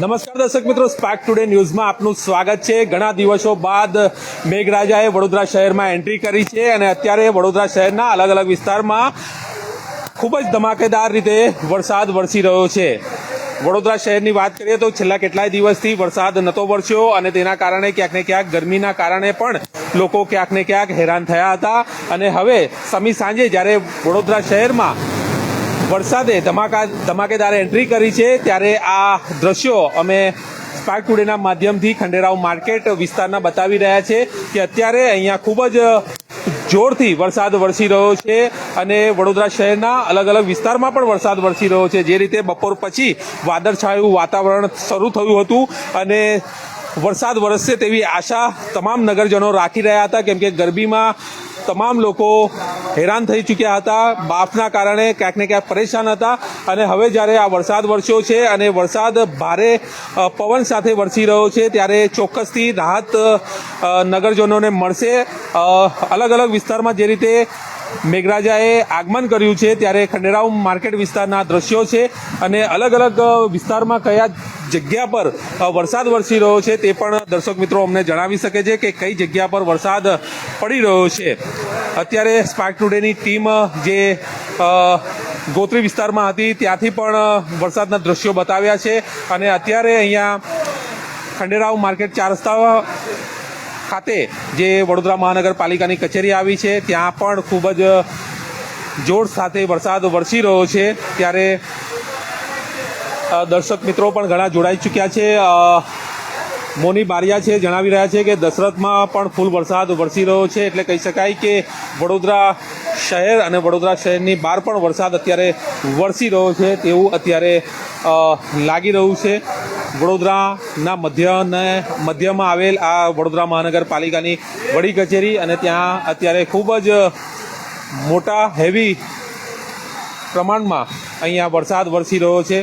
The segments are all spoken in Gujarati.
નમસ્કાર દર્શક મિત્રો સ્પાર્ક ટુડે ન્યૂઝમાં આપનું સ્વાગત છે. ઘણા દિવસો બાદ મેઘરાજાએ વડોદરા શહેરમાં એન્ટ્રી કરી છે અને અત્યારે વડોદરા શહેરના અલગ અલગ વિસ્તારમાં ખૂબ જ ધમાકેદાર રીતે વરસાદ વરસી રહ્યો છે. વડોદરા શહેરની વાત કરીએ તો છેલ્લા કેટલાય દિવસથી વરસાદ નહોતો વરસ્યો અને તેના કારણે ક્યાંક ને ક્યાંક ગરમીના કારણે પણ લોકો ક્યાંક ને ક્યાંક હેરાન થયા હતા. અને હવે સમી સાંજે જ્યારે વડોદરા શહેરમાં વરસાદે ધમાકા ધમાકેદાર એન્ટ્રી કરી છે. ત્યારે આ દ્રશ્યો અમે સ્પાર્ક ટુડેના માધ્યમથી ખંડેરાવ માર્કેટ વિસ્તારના બતાવી રહ્યા છે કે અત્યારે અહીંયા ખૂબ જ જોરથી વરસાદ વરસી રહ્યો છે અને વડોદરા શહેરના અલગ અલગ વિસ્તારમાં પણ વરસાદ વરસી રહ્યો છે. જે રીતે બપોર પછી વાદળછાયું વાતાવરણ શરૂ થયું હતું અને વરસાદ વરસશે તેવી આશા તમામ નગરજનો રાખી રહ્યા હતા. કેમ કે ગરમીમાં તમામ લોકો હેરાન થઈ ચૂક્યા હતા. બાફના કારણે ક્યાંક ને ક્યાંક પરેશાન હતા અને હવે જ્યારે આ વરસાદ વરસ્યો છે અને વરસાદ ભારે પવન સાથે વરસી રહ્યો છે ત્યારે ચોક્કસથી રાહત નગરજનોને મળશે. અલગ અલગ વિસ્તારમાં જે રીતે મેઘરાજાએ આગમન કર્યું છે ત્યારે ખંડેરાવ માર્કેટ વિસ્તારના દ્રશ્યો છે અને અલગ અલગ વિસ્તારમાં કયા જગ્યા પર વરસાદ વરસી રહ્યો છે તે પણ દર્શક મિત્રો અમને જણાવી શકે છે કે કઈ જગ્યા પર વરસાદ પડી રહ્યો છે. અત્યારે સ્પાર્ક ટુડેની ટીમ જે ગોત્રી વિસ્તારમાં હતી, ત્યાંથી પણ વરસાદના દ્રશ્યો બતાવ્યા છે. અને અત્યારે અહીંયા ખંડેરાવ માર્કેટ ચાર રસ્તા ખાતે જે વડોદરા મહાનગરપાલિકાની કચેરી આવી છે, ત્યાં પણ ખૂબ જ જોર સાથે વરસાદ વરસી રહ્યો છે. ત્યારે દર્શક મિત્રો પણ ઘણા જોડાઈ ચૂક્યા છે. મોની બારિયા છે, જણાવી રહ્યા છે કે દશરથમાં પણ ફૂલ વરસાદ વરસી રહ્યો છે. એટલે કહી શકાય કે વડોદરા શહેર અને વડોદરા શહેરની બહાર પણ વરસાદ અત્યારે વરસી રહ્યો છે તેવું અત્યારે લાગી રહ્યું છે. વડોદરાના મધ્ય અને મધ્યમાં આવેલ આ વડોદરા મહાનગરપાલિકાની વડી કચેરી અને ત્યાં અત્યારે ખૂબ જ મોટા હેવી પ્રમાણમાં અહીંયા વરસાદ વરસી રહ્યો છે.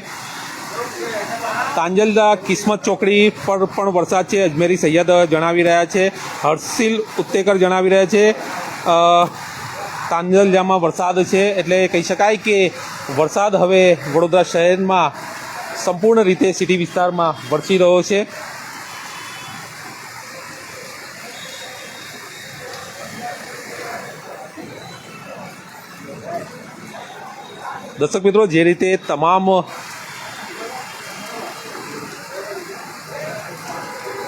તાંજલદા કિસ્મત ચોકડી પર પણ વરસાદ છે. અજમેરી સૈયદ જણાવી રહ્યા છે. હર્ષિલ ઉત્તેકર જણાવી રહ્યા છે. તાંજલજામાં વરસાદ છે એટલે કહી શકાય કે વરસાદ હવે વડોદરા શહેરમાં સંપૂર્ણ રીતે સિટી વિસ્તારમાં વરસી રહ્યો છે. દર્શક મિત્રો, જે રીતે તમામ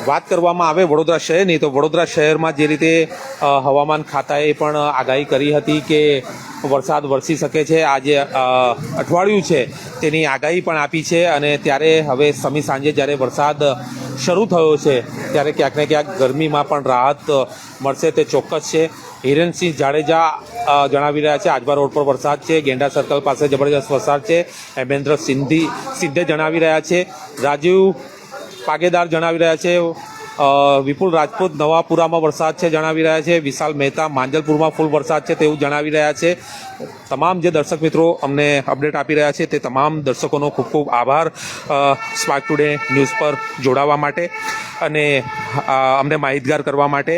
વાત કરવામાં આવે વડોદરા શહેરની, તો વડોદરા શહેરમાં જે રીતે હવામાન ખાતાએ પણ આગાહી કરી હતી કે વરસાદ વરસી શકે છે. આજે અઠવાડિયું છે તેની આગાહી પણ આપી છે અને ત્યારે હવે સમી સાંજે જ્યારે વરસાદ શરૂ થયો છે, ત્યારે ક્યાંક ને ક્યાંક ગરમીમાં પણ રાહત મળશે તે ચોક્કસ છે. હિરેનસિંહ જાડેજા જણાવી રહ્યા છે, આજવા રોડ પર વરસાદ છે, ગેંડા સર્કલ પાસે જબરજસ્ત વરસાદ છે. હેમેન્દ્ર સિંધી સિદ્ધે જણાવી રહ્યા છે. રાજીવ પાગેદાર જણાવી રહ્યા છે. વિપુલ રાજપૂત, નવાપુરામાં વરસાદ છે જણાવી રહ્યા છે. વિશાલ મહેતા, માંજલપુરમાં ફૂલ વરસાદ છે તેવું જણાવી રહ્યા છે. તમામ જે દર્શક મિત્રો અમને અપડેટ આપી રહ્યા છે તે તમામ દર્શકોનો ખૂબ ખૂબ આભાર સ્પાર્ક ટુડે ન્યૂઝ પર જોડાવા માટે અને અમને માહિતગાર કરવા માટે.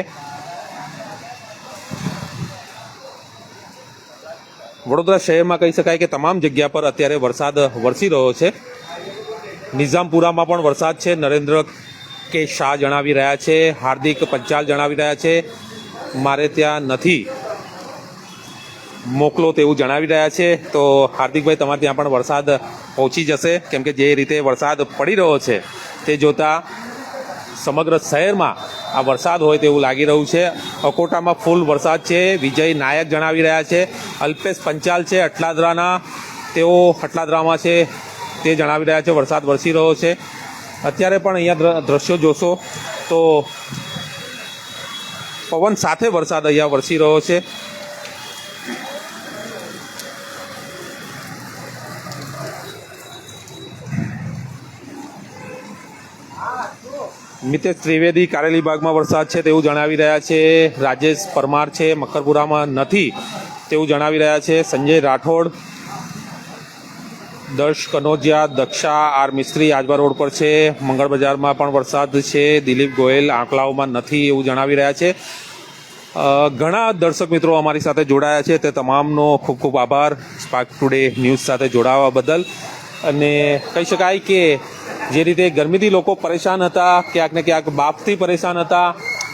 વડોદરા શહેરમાં કહી શકાય કે તમામ જગ્યા પર અત્યારે વરસાદ વરસી રહ્યો છે. નિઝામપુરામાં પણ વરસાદ છે. નરેન્દ્ર કે શાહ જણાવી રહ્યા છે. હાર્દિક પંચાલ જણાવી રહ્યા છે. મારે ત્યાં નથી મોકલો તેવું જણાવી રહ્યા છે. તો હાર્દિકભાઈ, તમારે ત્યાં પણ વરસાદ પહોંચી જશે. કેમ કે જે રીતે વરસાદ પડી રહ્યો છે તે જોતાં સમગ્ર શહેરમાં આ વરસાદ હોય તેવું લાગી રહ્યું છે. અકોટામાં ફૂલ વરસાદ છે. વિજય નાયક જણાવી રહ્યા છે. અલ્પેશ પંચાલ છે. અટલાદરાના. તેઓ અટલાદરામાં છે. તે જણાવી રહ્યા છે, વરસાદ વરસી રહ્યો છે. અત્યારે પણ અહીંયા દ્ર- દ્રશ્યો જોશો તો પવન સાથે વરસાદ અહીંયા વરસી રહ્યો છે. મિતેશ ત્રિવેદી કારેલી બાગમાં વરસાદ છે તેવું જણાવી રહ્યા છે. રાજેશ પરમાર છે, મકરપુરામાં નથી તેવું જણાવી રહ્યા છે. સંજય રાઠોડ દર્શ કનોજિયા દક્ષા આર મિસ્ત્રી આજવા રોડ પર છે. મંગળ બજારમાં પણ વરસાદ છે. દિલીપ ગોયલ આંકલાઓમાં નથી એવું જણાવી રહ્યા છે. ઘણા દર્શક મિત્રો અમારી સાથે જોડાયા છે. તે તમામનો ખૂબ ખૂબ આભાર. સ્પાર્ક ટુડે ન્યૂઝ સાથે જોડાવા બદલ. અને કહી શકાય કે જે રીતે ગરમીથી લોકો પરેશાન હતા, ક્યાંક ને ક્યાંક બાપથી પરેશાન હતા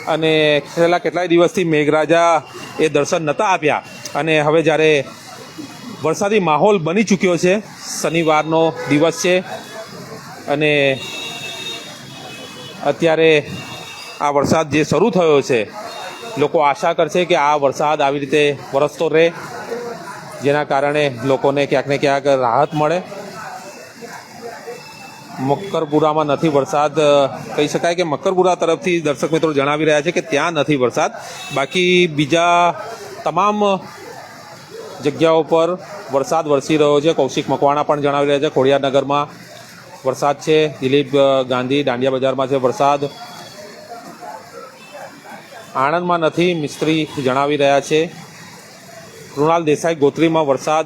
અને છેલ્લા કેટલાય દિવસથી મેઘરાજા એ દર્શન નહોતા આપ્યા. અને હવે જ્યારે વરસાદી માહોલ બની ચૂક્યો છે શનિવારનો દિવસ છે અને અત્યારે આ વરસાદ જે શરૂ થયો છે, લોકો આશા કરશે કે આ વરસાદ આવી રીતે વરસતો રહે, જેના કારણે લોકોને ક્યાંક ને ક્યાંક રાહત મળે. મક્કરપુરામાં નથી વરસાદ કહી શકાય કે મક્કરપુરા તરફથી દર્શક મિત્રો જણાવી રહ્યા છે કે ત્યાં નથી વરસાદ. બાકી બીજા તમામ જગ્યાઓ પર વરસાદ વરસી રહ્યો છે. કૌશિક મકવાણા પણ જણાવી રહ્યા છે. ખોડિયારનગરમાં વરસાદ છે. દિલીપ ગાંધી દાંડિયા બજારમાં છે વરસાદ. આણંદમાં નથી, મિસ્ત્રી જણાવી રહ્યા છે. કૃણાલ દેસાઈ ગોત્રીમાં વરસાદ.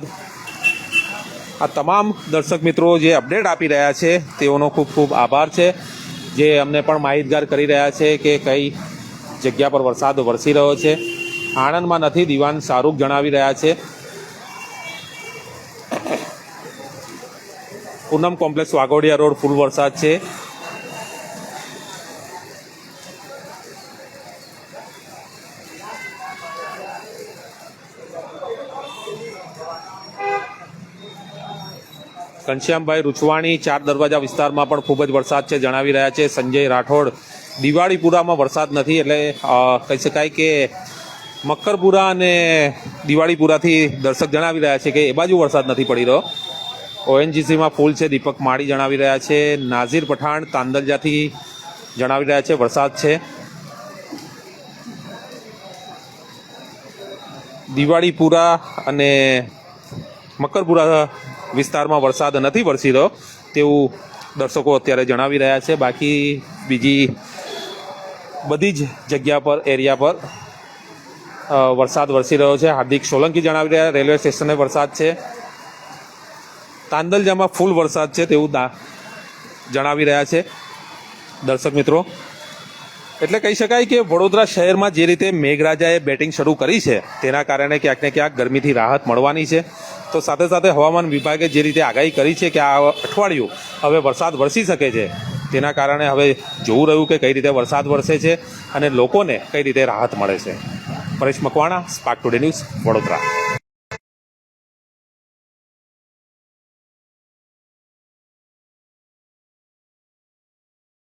આ તમામ દર્શક મિત્રો જે અપડેટ આપી રહ્યા છે, તેઓનો ખૂબ ખૂબ આભાર છે. જે અમને પણ માહિતગાર કરી રહ્યા છે કે કઈ જગ્યા પર વરસાદ વરસી રહ્યો છે. આણંદમાં નથી, દિવાન શાહરૂખ જણાવી રહ્યા છે. પૂનમ કોમ્પ્લેક્સ વાઘોડિયા રોડ, ફૂલ વરસાદ છે. ઘનશ્યામભાઈ રૂચવાણી, ચાર દરવાજા વિસ્તારમાં પણ ખૂબ જ વરસાદ છે, જણાવી રહ્યા છે. સંજય રાઠોડ, દિવાળીપુરામાં વરસાદ નથી, એટલે કહી શકાય કે મક્કરપુરા અને દિવાળીપુરાથી દર્શક જણાવી રહ્યા છે કે એ બાજુ વરસાદ નથી પડી રહ્યો. ઓએનજીસીમાં ફૂલ છે, દીપક માળી જણાવી રહ્યા છે, નાઝીર પઠાણ તાંદલજાથી જણાવી રહ્યા છે, વરસાદ છે. દિવાળીપુરા અને મકરપુરા વિસ્તારમાં વરસાદ નથી વરસી રહ્યો તેવું દર્શકો અત્યારે જણાવી રહ્યા છે. બાકી બીજી બધી જ જગ્યા પર, એરિયા પર વરસાદ વરસી રહ્યો છે. હાર્દિક સોલંકી જણાવી રહ્યા, રેલવે સ્ટેશને વરસાદ છે. તાંદલજામાં ફૂલ વરસાદ છે તેવું જણાવી રહ્યા છે દર્શક મિત્રો. એટલે કહી શકાય કે વડોદરા શહેરમાં જે રીતે મેઘરાજાએ બેટિંગ શરૂ કરી છે, તેના કારણે ક્યાંક ને ક્યાંક ગરમીથી રાહત મળવાની છે. તો સાથે સાથે હવામાન વિભાગે જે રીતે આગાહી કરી છે કે આ અઠવાડિયું હવે વરસાદ વરસી શકે છે, તેના કારણે હવે જોવું રહ્યું કે કઈ રીતે વરસાદ વરસે છે અને લોકોને કઈ રીતે રાહત મળે છે. Paresh Makwana spark today news Vadodara.